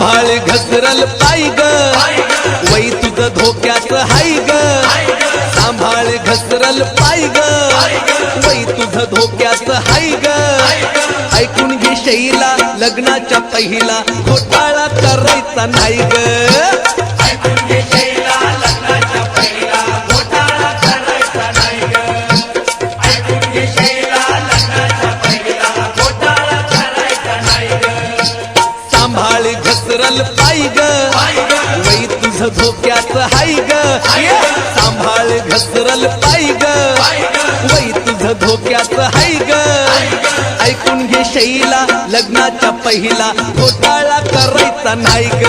सांभाळ घसरल पाय ग. वै तुझं धोक्यात हाय ग. सांभाळ घसरल पाय ग. वै तुझं धोक्यात हाय ग. ऐकून घे शैला लग्नाच्या पहिला घोटाळा करायचा नाही ग. घसरल पाय ग. वै तुझं धोक्यात हाय ग. सांभाळ घसरल पाय ग. वै तुझं धोक्यात हाय ग. ऐकून घे शैला लग्नाच्या पहिला घोटाळा करायचा नाही ग.